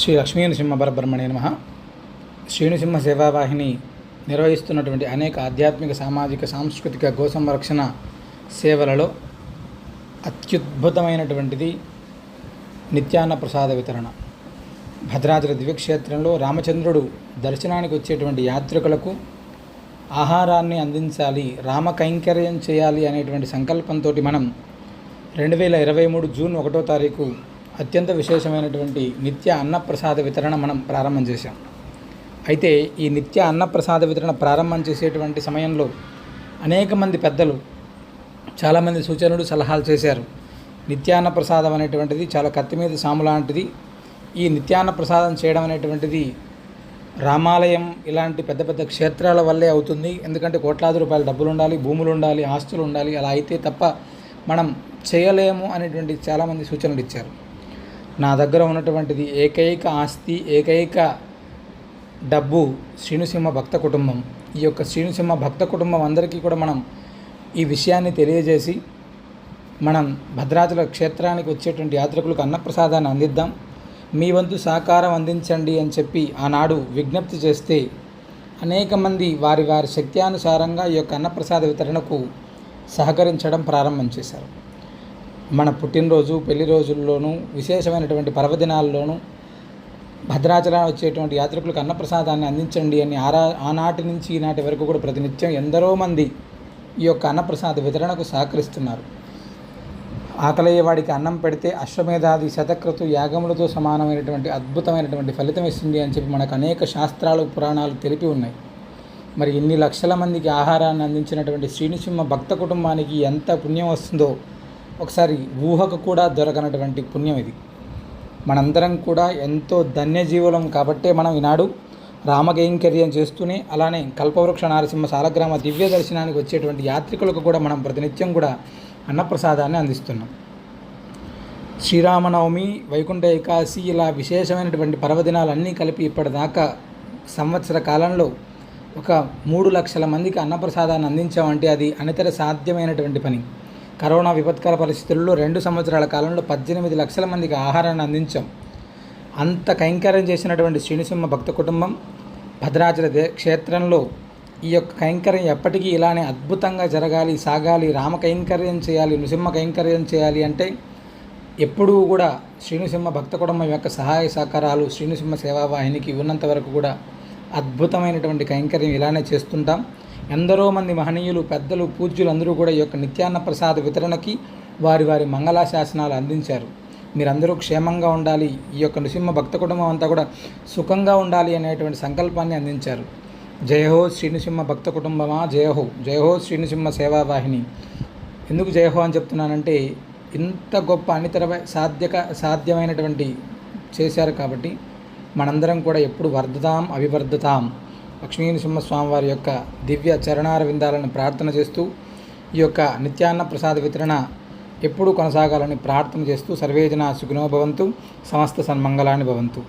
శ్రీ లక్ష్మీనరసింహ పరబ్రహ్మణే నమ. శ్రీనుసింహ సేవావాహిని నిర్వహిస్తున్నటువంటి అనేక ఆధ్యాత్మిక సామాజిక సాంస్కృతిక గో సంరక్షణ సేవలలో అత్యుద్భుతమైనటువంటిది నిత్యాన్న ప్రసాద వితరణ. భద్రాచల దివ్యక్షేత్రంలో రామచంద్రుడు దర్శనానికి వచ్చేటువంటి యాత్రికులకు ఆహారాన్ని అందించాలి రామ కైంకర్యం చేయాలి అనేటువంటి సంకల్పంతో మనం రెండు వేల ఇరవై మూడు జూన్ ఒకటో తారీఖు అత్యంత విశేషమైనటువంటి నిత్య అన్నప్రసాద వితరణ మనం ప్రారంభం చేశాం. అయితే ఈ నిత్య అన్నప్రసాద వితరణ ప్రారంభం చేసేటువంటి సమయంలో అనేక మంది పెద్దలు చాలామంది సూచనలు సలహాలు చేశారు. నిత్యాన్న ప్రసాదం అనేటువంటిది చాలా కత్తి మీద సాము లాంటిది. ఈ నిత్యాన్న ప్రసాదం చేయడం అనేటువంటిది రామాలయం ఇలాంటి పెద్ద పెద్ద క్షేత్రాల వల్లే అవుతుంది. ఎందుకంటే కోట్లాది రూపాయల డబ్బులు ఉండాలి భూములు ఉండాలి ఆస్తులు ఉండాలి అలా అయితే తప్ప మనం చేయలేము అనేటువంటి చాలామంది సూచనలు ఇచ్చారు. నా దగ్గర ఉన్నటువంటిది ఏకైక ఆస్తి ఏకైక డబ్బు శ్రీనుసింహ భక్త కుటుంబం. ఈ యొక్క శ్రీనుసింహ భక్త కుటుంబం అందరికీ కూడా మనం ఈ విషయాన్ని తెలియజేసి మనం భద్రాచల క్షేత్రానికి వచ్చేటువంటి యాత్రికులకు అన్నప్రసాదాన్ని అందిద్దాం. మీ వంతు సహకారం అందించండి అని చెప్పి ఆనాడు విజ్ఞప్తి చేస్తే అనేక మంది వారి వారి శక్త్యానుసారంగా ఈ యొక్క అన్నప్రసాద వితరణకు సహకరించడం ప్రారంభం చేశారు. మన పుట్టినరోజు పెళ్ళి రోజుల్లోనూ విశేషమైనటువంటి పర్వదినాల్లోనూ భద్రాచలం వచ్చేటువంటి యాత్రికులకు అన్నప్రసాదాన్ని అందించండి అని ఆరా ఆనాటి నుంచి ఈనాటి వరకు కూడా ప్రతినిత్యం ఎందరో మంది ఈ యొక్క అన్నప్రసాద వితరణకు సహకరిస్తున్నారు. ఆకలయ్యేవాడికి అన్నం పెడితే అశ్వమేధాది శతక్రతు యాగములతో సమానమైనటువంటి అద్భుతమైనటువంటి ఫలితం ఇస్తుంది అని చెప్పి మనకు అనేక శాస్త్రాలు పురాణాలు తెలిపి ఉన్నాయి. మరి ఇన్ని లక్షల మందికి ఆహారాన్ని అందించినటువంటి శ్రీనిసింహ భక్త కుటుంబానికి ఎంత పుణ్యం వస్తుందో ఒకసారి ఊహకు కూడా దొరకనటువంటి పుణ్యం ఇది. మనందరం కూడా ఎంతో ధన్యజీవులం కాబట్టే మనం ఈనాడు రామకైంకర్యం చేస్తూనే అలానే కల్పవృక్ష నారసింహ సాలగ్రామ దివ్య దర్శనానికి వచ్చేటువంటి యాత్రికులకు కూడా మనం ప్రతినిత్యం కూడా అన్నప్రసాదాన్ని అందిస్తున్నాం. శ్రీరామనవమి వైకుంఠ ఏకాదశి ఇలా విశేషమైనటువంటి పర్వదినాలన్నీ కలిపి ఇప్పటిదాకా సంవత్సర కాలంలో ఒక మూడు లక్షల మందికి అన్నప్రసాదాన్ని అందించామంటే అది అనితర సాధ్యమైనటువంటి పని. కరోనా విపత్కర పరిస్థితుల్లో రెండు సంవత్సరాల కాలంలో పద్దెనిమిది లక్షల మందికి ఆహారాన్ని అందించాం. అంత కైంకర్యం చేసినటువంటి శ్రీనిసింహ భక్త కుటుంబం భద్రాచల దే క్షేత్రంలో ఈ యొక్క కైంకర్యం ఎప్పటికీ ఇలానే అద్భుతంగా జరగాలి సాగాలి రామ కైంకర్యం చేయాలి నృసింహ కైంకర్యం చేయాలి అంటే ఎప్పుడూ కూడా శ్రీనుసింహ భక్త కుటుంబం యొక్క సహాయ సహకారాలు శ్రీనుసింహ సేవావాహినికి ఉన్నంత వరకు కూడా అద్భుతమైనటువంటి కైంకర్యం ఇలానే చేస్తుంటాం. ఎందరో మంది మహనీయులు పెద్దలు పూజ్యులు అందరూ కూడా ఈ యొక్క నిత్యాన్న ప్రసాద వితరణకి వారి వారి మంగళాశాసనాలు అందించారు. మీరందరూ క్షేమంగా ఉండాలి. ఈ యొక్క నృసింహ భక్త కుటుంబం అంతా కూడా సుఖంగా ఉండాలి అనేటువంటి సంకల్పాన్ని అందించారు. జయహో శ్రీనృసింహ భక్త కుటుంబమా? జయహో జయహో శ్రీనృసింహ సేవావాహిని. ఎందుకు జయహో అని చెప్తున్నానంటే ఇంత గొప్ప అనితర సాధ్యక సాధ్యమైనటువంటి చేశారు కాబట్టి మనందరం కూడా ఎప్పుడు వర్ధతాం అవివర్ధతాం లక్ష్మీనరసింహ స్వామి వారి యొక్క దివ్య చరణార విందాలను ప్రార్థన చేస్తూ ఈ యొక్క నిత్యాన్న ప్రసాద వితరణ ఎప్పుడూ కొనసాగాలని ప్రార్థన చేస్తూ సర్వేజన సుఖినో భవంతు సమస్త సన్మంగళాన్ని భవంతు.